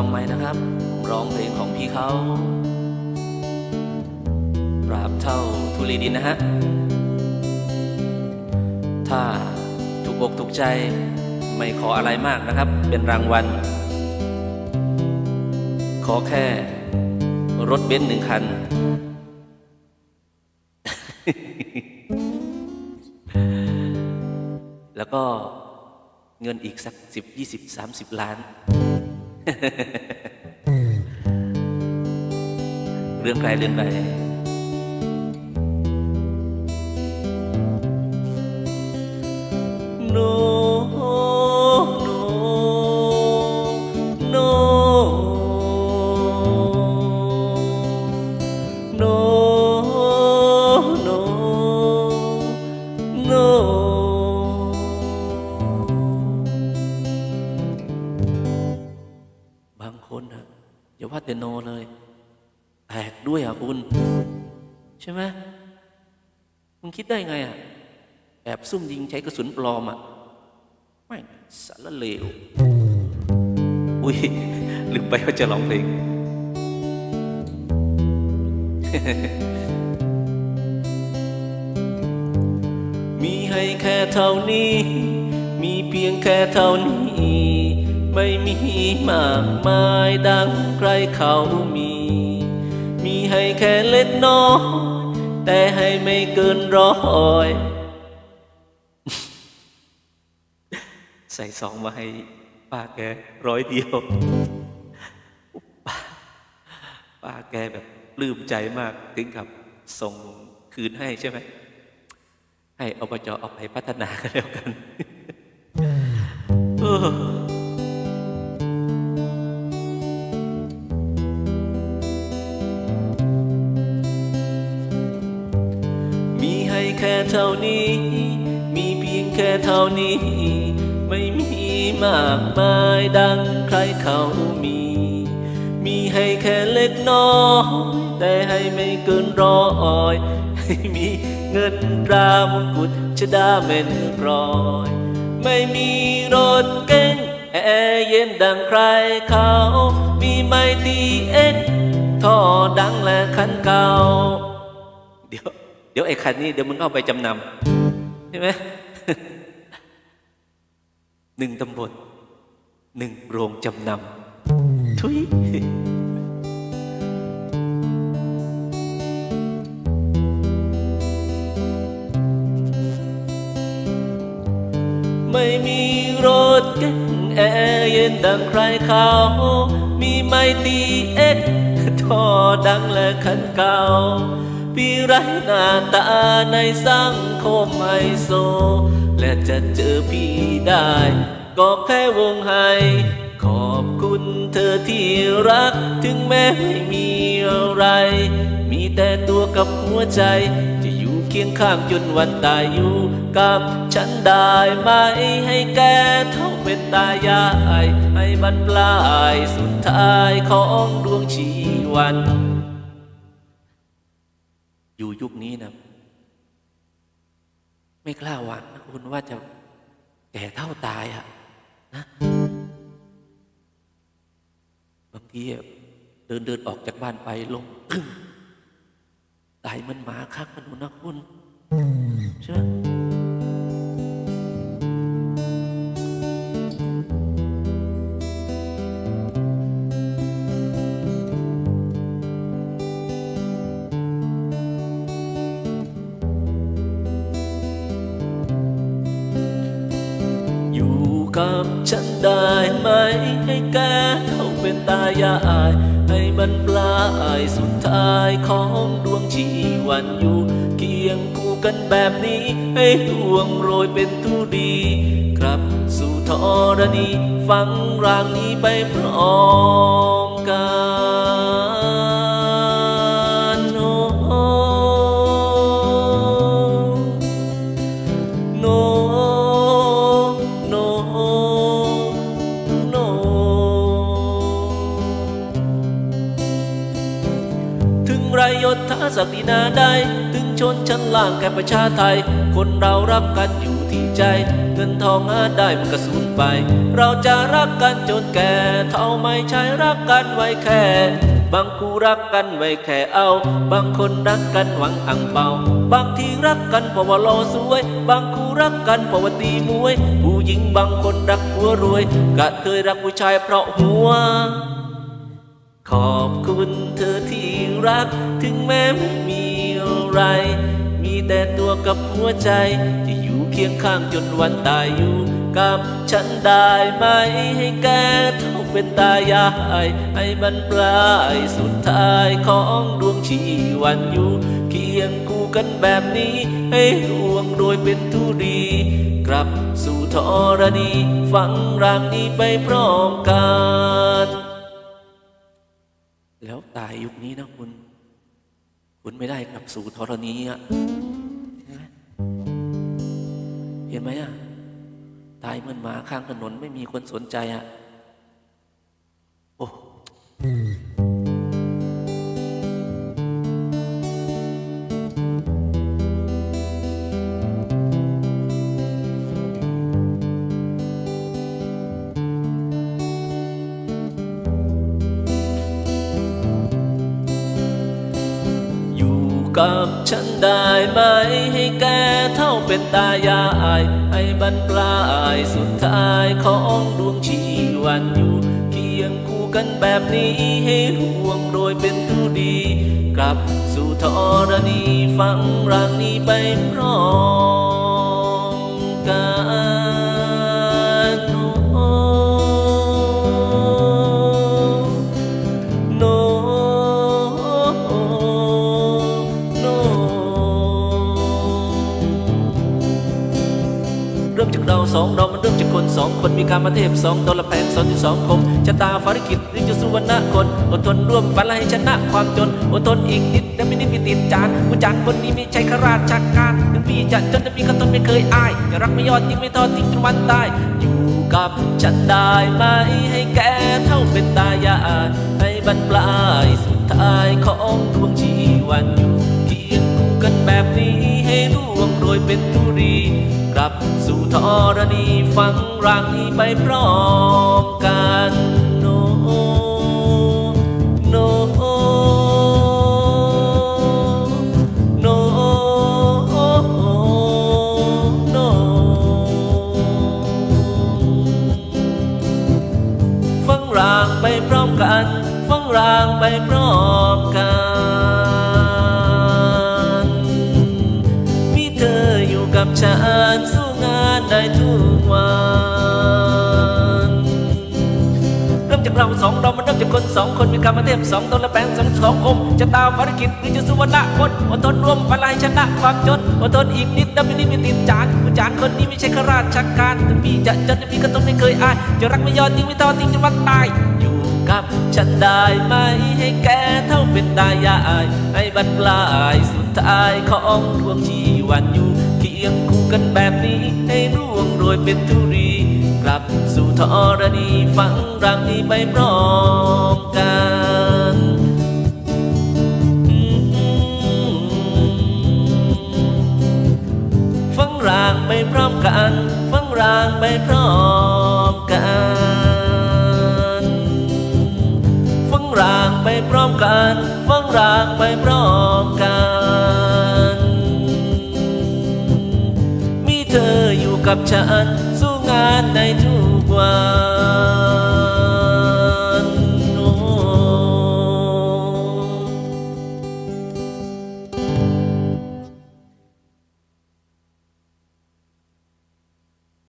ลองไหมนะครับ ร้องเพลงของพี่เขาปราบเท่าทุลีดินนะฮะ ถ้าถูกอกถูกใจไม่ขออะไรมากนะครับ เป็นรางวัล ขอแค่รถเบนซ์หนึ่งคัน แล้วก็เงินอีกสักสิบยี่สิบสามสิบล้าน เรื่องใครเรื่องใคร คนนะอย่าว่าแต่โนเลย แตกด้วยอะคุณ ใช่ไหมคุณคิดได้ไงอะแอบซุ่มยิงใช้กระสุนปลอมอะไม่สารเลว อุ้ยลืมไปว่าจะร้องเพลงมีให้แค่เท่านี้ มีเพียงแค่เท่านี้ ไม่มีมากมายดังใครเขามี มีให้แค่เล็กน้อยแต่ให้ไม่เกินร้อย ใส่ซองมาให้ป้าแกร้อยเดียวป้าป้าแกแบบปลื้มใจมากถึงกับส่งคืนให้ใช่ไหม ให้อบจเอาไปพัฒนากันแล้วกัน เท่านี้ มีเพียงแค่เท่านี้ ไม่มีมากมายดังใครเขามี มีให้แค่เล็กน้อยแต่ให้ไม่เกินร้อยให้มีเงินตรามงกุฎชดาเม็นร้อย ไม่มีรถเก๋งแอร์เย็นดังใครเขา มีไม่ตีเอ็กท่อดังและคันเก่า ดี๋ยวเดี๋ยวไอ้คันนี้เดี๋ยวมึงเอาไปจำนำใช่ไหมหนึ่งตำบลหนึ่งโรงจำนำทุยไม่มีรถเก๋งแอร์เย็นดังใครเขา มีไม่ตีเอ็กท่อดังและคันเก่า พี่ไรหน้าตาในสังคมไฮโซ และจะเจอพี่ได้ ก็แค่วงไฮขอบคุณเธอที่รักถึงแม้ไม่มีอะไร มีแต่ตัวกับหัวใจ จะอยู่เคียงข้างจนวันตายอยู่กับฉันได้ไหมให้แกเท่าเป็นตายาย ให้บรรปลายสุดท้ายของดวงชีวัน อยู่ยุคนี้นะไม่กล้าหวังนะคุณว่าจะแก่เท่าตายอะนะบางทีอะเดินเดินออกจากบ้านไปลงตายมันหมาคักมันหนูนะคุณใช่ไหม กับฉันได้ไหม ให้แกเท่าเป็นตายาย ให้มันปลายสุดท้ายของดวงชีวันอยู่เคียงคู่กันแบบนี้ ให้ดวงโรยเป็นทุดีกลับสู่ธรณีฟังรางนี้ไปพร้อม ไรยศถาศักดินาใดถึงชนชั้นล่างแก่ประชาไทย คนเรารักกันอยู่ที่ใจ เงินทองหาได้มันก็สูญไป เราจะรักกันจนแก่ เท่าไม่ใช่รักกันไว้แค่ บางคู่รักกันไว้แค่เอา บางคนรักกันหวังอังเปา บางทีรักกันเพราะว่าหล่อสวย บางคู่รักกันเพราะว่าตีมวย ผู้หญิงบางคนรักผัวรวยกะเทยรักผู้ชายเพราะหัว ขอบคุณเธอที่รัก ถึงแม้ไม่มีอะไร มีแต่ตัวกับหัวใจจะอยู่เคียงข้างจนวันตายอยู่กับฉันได้ไหมให้แกเท่าเป็นตายายให้บรรปลายสุดท้ายของดวงชีวันอยู่เคียงคู่กันแบบนี้ ให้ร่วงโดยเป็นทุรีกลับสู่ธรณี ฟังรางนี้ไปพร้อมกัน ตายยุคนี้นะคุณ คุณไม่ได้กลับสู่ธรณีอะเห็นไหมเห็นไหมอะตายเหมือนหมาข้างถนนไม่มีคนสนใจอะโอ้ กับฉันได้ไหมให้แกเท่าเป็นตายายให้บรรปลายสุดท้ายของดวงชีวันอยู่เคียงคู่กันแบบนี้ให้ร่วงโรยเป็นทุดี กลับสู่ธรณีฟังรางนี้ไปพร้อมกัน เราสองเรามันเริ่มจากคนสองคนมีการมาเทพสองตัวละแพงสองจุดสองคมชะตาภารกิจหรือจะสุวรรณคนอดทนร่วมฝันและให้ชนะความจนอดทนอีกนิดแต่ไม่นิดไม่ติดจานผู้จานคนนี้ม่ใช่ข้าราชการถึงพี่จะจนแต่พี่ก็ทนไม่เคยอายจะรักไม่ยอดทิ้งไม่ทอดทิ้งจนวันตายอยู่กับฉันได้ไหมให้แกเท่าเป็นตายายให้บรรปลายสุดท้ายของดวงชีวันอยู่เคียงคู่กันแบบนี้ให้ร่วงโรยเป็นทุรี สู่ธรณีฟังรางนี้ไปพร้อมกันโนโนโนโนฟังรางไปพร้อมกัน ฟังรางไปพร้อมกันมีเธออยู่กับฉัน ทุกวันเริ่มจากเราสองเรามันเริ่มจากคนสองคนมีการมาเทพสองตนและแปลงสองสองคมจะตามภารกิจหรือจะสุวรรณคนอดทนร่วมพลายชนะความจนอดทนอีกนิดนะไม่นิดไม่ติดจานผู้จานคนนี้ไม่ใช่ข้าราชการแต่พี่จะจนพี่ก็ต้องไม่เคยอายจะรักไม่ยอมทิ้งไม่ทอดทิ้งจนวันตายอยู่ กับฉันได้ไหมให้แกเท่าเป็นตายายให้บรรปลายสุดท้ายของดวงชีวันอยู่เคียงคู่กันแบบนี้ให้ร่วงโรยเป็นทุรีกลับสู่ธรณีฟังรางนี้ไปพร้อมกันฟังรางไปพร้อมกัน ฟังรางไปพร้อม มกันฟังรางไปพร้อมกัน มีเธออยู่กับฉัน สู้งานในทุกวัน